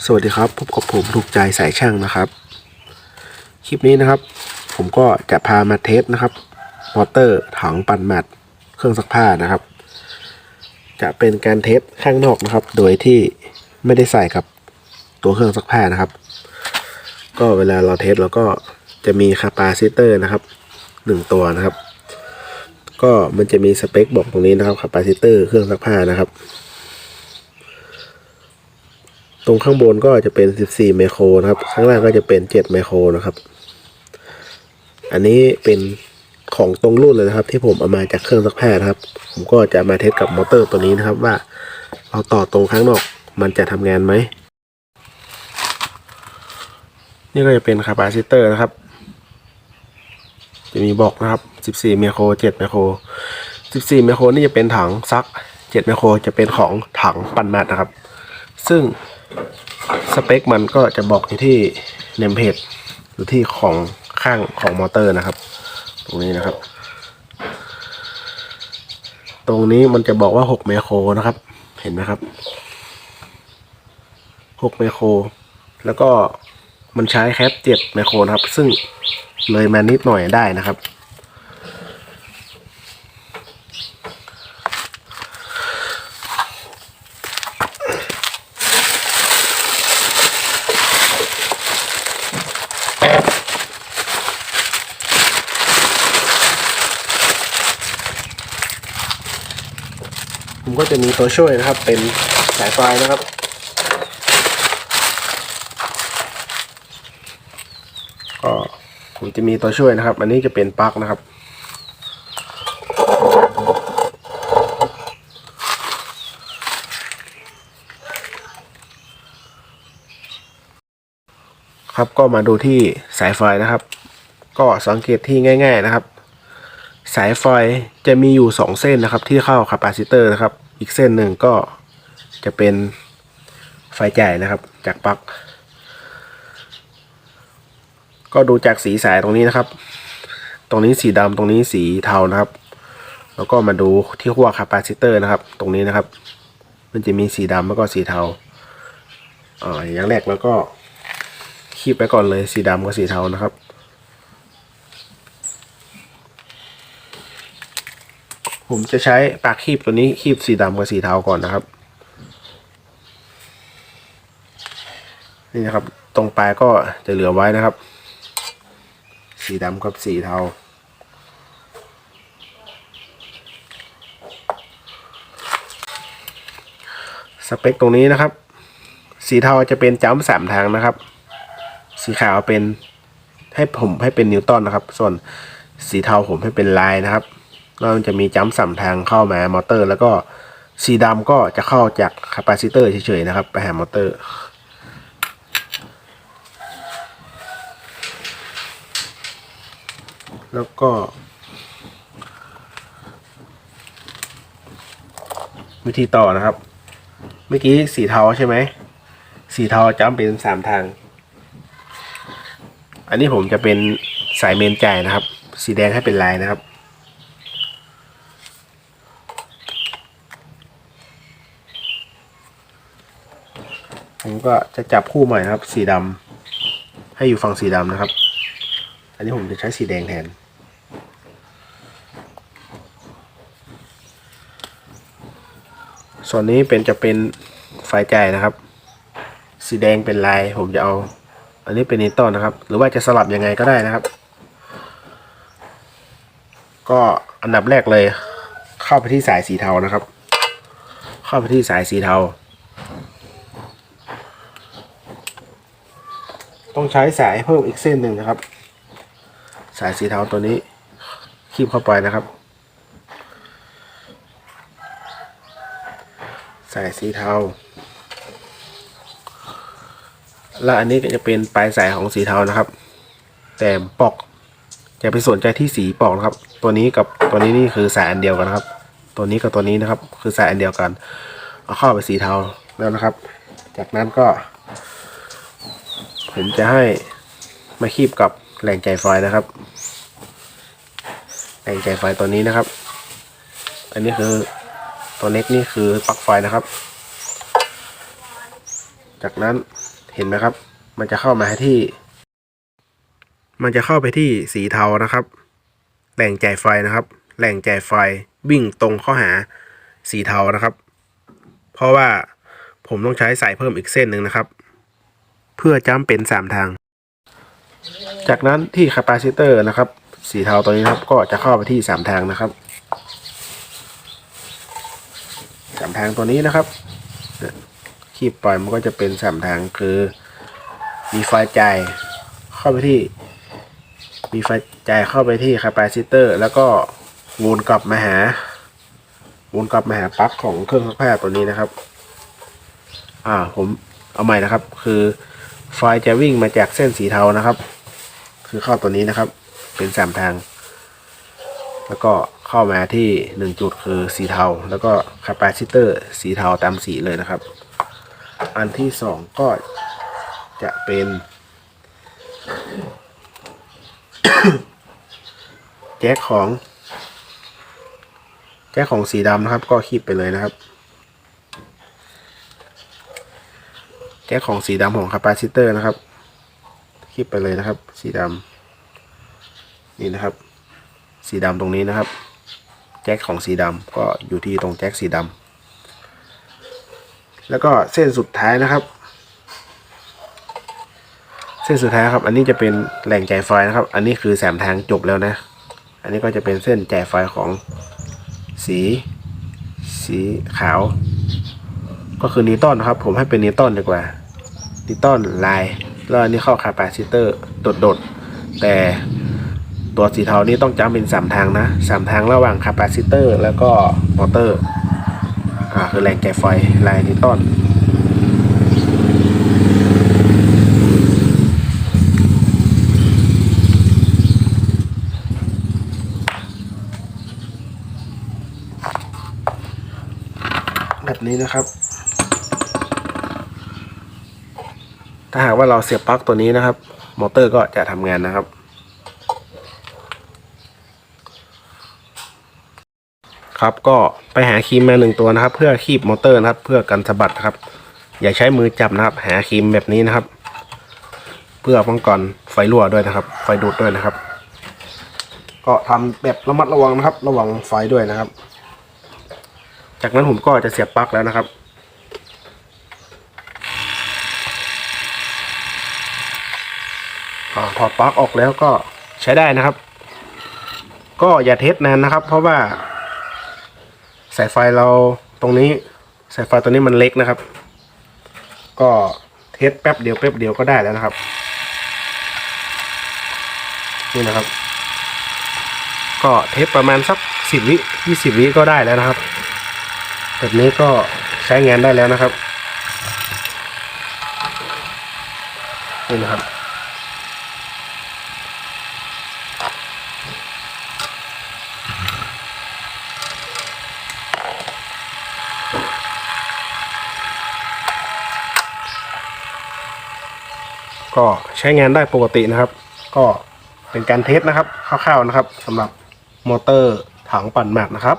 สวัสดีครับพบกับผมถูกใจสายช่างนะครับ คลิปนี้นะครับ ผมก็จะพามาเทสนะครับมอเตอร์ถังปั่นแมตเครื่องซักผ้านะครับ จะเป็นการเทสข้างนอกนะครับ โดยที่ไม่ได้ใส่กับตัวเครื่องซักผ้านะครับ ก็เวลาเราเทสเราก็จะมีคาปาซิเตอร์นะครับหนึ่งตัวนะครับ ก็มันจะมีสเปคบอกตรงนี้นะครับคาปาซิเตอร์เครื่องซักผ้านะครับ ตรงข้างบนก็จะเป็น 14 ไมโครนะครับ ข้างล่างก็จะเป็น 7 ไมโครนะครับ อันนี้เป็นของตรงรุ่นเลยนะครับ ที่ผมเอามาจากเครื่องซักผ้าครับ ผมก็จะมาเทสกับมอเตอร์ตัวนี้นะครับว่า เราต่อตรงข้างนอกมันจะทำงานไหม นี่ก็จะเป็นคาปาซิเตอร์นะครับ จะมีบอกนะครับ 14 ไมโคร 7 ไมโคร 14 ไมโครนี่จะเป็นถังซัก 7 ไมโครจะเป็นของถังปั่นแมตนะครับ ซึ่ง สเปคมันก็จะบอกอยู่ที่เนมเพจอยู่ที่ของข้างของมอเตอร์นะครับ ตรงนี้นะครับ ตรงนี้มันจะบอกว่า6ไมโครนะครับ เห็นไหมครับ6ไมโครแล้วก็มันใช้แคป7ไมโครนะครับ ซึ่งเลยมานิดหน่อยได้นะครับ ผมก็จะมีตัวช่วยนะครับ เป็นสายไฟนะครับ ก็ผมจะมีตัวช่วยนะครับ อันนี้จะเป็นปลั๊กนะครับครับก็มาดูที่สายไฟนะครับ ก็สังเกตที่ง่าย ๆนะครับ สายไฟจะมีอยู่ 2 เส้นนะครับที่เข้าคาปาซิเตอร์นะครับ อีกเส้นหนึ่งก็จะเป็นไฟจ่ายนะครับจากปลั๊กก็ดูจากสีสายตรงนี้นะครับ ตรงนี้สีดำตรงนี้สีเทานะครับ แล้วก็มาดูที่ขั้วคาปาซิเตอร์นะครับ ตรงนี้นะครับ มันจะมีสีดำแล้วก็สีเทาอ่าอย่างแรกแล้วก็คีบไปก่อนเลยสีดำกับสีเทานะครับ ผมจะใช้ปากคีบตัวนี้คีบสีดำกับสีเทาก่อนนะครับ นี่นะครับ ตรงปลายก็จะเหลือไว้นะครับ สีดำกับสีเทาสเปคตรงนี้นะครับ สีเทาจะเป็นจ้ำสามทางนะครับ สีขาวเป็นให้ผมให้เป็นนิวตันนะครับ ส่วนสีเทาผมให้เป็นลายนะครับ แล้วมันจะมีจัมป์สัมทางเข้ามามอเตอร์ แล้วก็สีดำก็จะเข้าจากคาปาซิเตอร์เฉยๆนะครับ ไปหามอเตอร์แล้วก็ วิธีต่อนะครับ เมื่อกี้สีเทาใช่ไหมสีเทาจัมป์เป็นสามทาง อันนี้ผมจะเป็นสายเมนจ่ายนะครับ สีแดงให้เป็นลายนะครับ ก็จะจับคู่ใหม่นะครับ สีดำให้อยู่ฝั่งสีดำนะครับ อันนี้ผมจะใช้สีแดงแทน ส่วนนี้เป็นจะเป็นไฟจ่นะครับ สีแดงเป็นลาย ผมจะเอา อันนี้เป็นนิตตอนนะครับ หรือว่าจะสลับยังไงก็ได้นะครับ ก็อันดับแรกเลย เข้าไปที่สายสีเทานะครับ เข้าไปที่สายสีเทา ต้อง ใช้สายเพิ่มอีกเส้นหนึ่งนะครับ สายสีเทาตัวนี้คีบเข้าไปนะครับ สายสีเทา และอันนี้ก็จะเป็นปลายสายของสีเทานะครับ แต่ปอกอย่าไปสนใจที่สีปอกนะครับ ตัวนี้กับตัวนี้นี่คือสายอันเดียวกันนะครับ ตัวนี้กับตัวนี้นะครับ คือสายอันเดียวกัน เอาเข้าไปสีเทาแล้วนะครับ จากนั้นก็ ผมจะให้มาคีบกับแหล่งใจไฟนะครับแหล่งใจไฟตัวนี้นะครับ อันนี้คือตัวเน็กนี่คือปลั๊กไฟนะครับ จากนั้นเห็นไหมครับ มันจะเข้ามาที่ มันจะเข้าไปที่สีเทานะครับแหล่งจ่ายไฟนะครับแหล่งจ่ายไฟวิ่งตรงเข้าหาสีเทานะครับ เพราะว่าผมต้องใช้สายเพิ่มอีกเส้นหนึ่งนะครับ เพื่อจ้ำเป็นสามทาง จากนั้นที่คาปาซิเตอร์นะครับ สีเทาตัวนี้นะครับก็จะเข้าไปที่สามทางนะครับสามทางตัวนี้นะครับเนี่ยคีบปล่อยมันก็จะเป็นสามทางคือมีไฟจ่ายเข้าไปที่ มีไฟจ่ายเข้าไปที่คาปาซิเตอร์ แล้วก็วนกลับมาหาวนกลับมาหาปลั๊กของเครื่องซักผ้าตัวนี้นะครับ อ่าผมเอาใหม่นะครับ คือ ฟจะวิ่งมาจากเส้นสีเทานะครับ คือเข้าตัวนี้นะครับ เป็นสามทาง แล้วก็เข้ามาที่หนึ่งจุดคือสีเทา แล้วก็คาปาซิเตอร์สีเทาตามสีเลยนะครับ อันที่สองก็จะเป็นแจ็คของแจ็คของสีดำนะครับ ก็คีบไปเลยนะครับ แจ็คของสีดำของคาปาซิเตอร์นะครับคีบไปเลยนะครับ สีดำนี่นะครับ สีดำตรงนี้นะครับ แจ็คของสีดำก็อยู่ที่ตรงแจ็คสีดำแล้วก็เส้นสุดท้ายนะครับ เส้นสุดท้ายครับ อันนี้จะเป็นแหล่งจ่ายไฟนะครับ อันนี้คือแสามทางจบแล้วนะ อันนี้ก็จะเป็นเส้นจ่ายไฟของสี สีขาว ก็คือนิวตันนะครับ ผมให้เป็นนิวตันดีกว่า นิวตันลายแล้วอันนี้เข้าคาปาซิเตอร์โดดๆแต่ตัวสีเทานี้ต้องจำเป็นสามทางนะสามทางระหว่างคาปาซิเตอร์แล้วก็มอเตอร์อ่าคือแรงจ่ายไฟลายนิวตันแบบนี้นะครับ ถ้าหากว่าเราเสียบปลั๊กตัวนี้นะครับ มอเตอร์ก็จะทำงานนะครับ ครับก็ไปหาครีมมาหนึ่งตัวนะครับ เพื่อคีบมอเตอร์นะครับ เพื่อกันสะบัดนะครับ อย่าใช้มือจับนะครับ หาครีมแบบนี้นะครับ เพื่อป้องกันไฟรั่วด้วยนะครับ ไฟดูดด้วยนะครับ ก็ทำแบบระมัดระวังนะครับ ระวังไฟด้วยนะครับ จากนั้นผมก็จะเสียบปลั๊กแล้วนะครับ อถอดปลั๊กออกแล้วก็ใช้ได้นะครับ ก็อย่าเทสนานนะครับ เพราะว่า สายไฟเราตรงนี้ สายไฟตัวนี้มันเล็กนะครับ ก็เทสแป๊บเดียวแป๊บเดียวก็ได้แล้วนะครับ นี่นะครับ ก็เทสประมาณสักสิบวิยี่สิบวิก็ได้แล้วนะครับแบบนี้ก็ใช้งานได้แล้วนะครับนี่นะครับ ก็ใช้งานได้ปกตินะครับ ก็เป็นการเทสนะครับคร่าวๆนะครับสำหรับมอเตอร์ถังปั่นแม็กนะครับ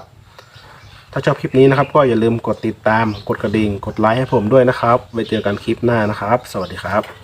ถ้าชอบคลิปนี้นะครับ ก็อย่าลืมกดติดตามกดกระดิ่ง กดไลค์ให้ผมด้วยนะครับ ไว้เจอกันคลิปหน้านะครับ สวัสดีครับ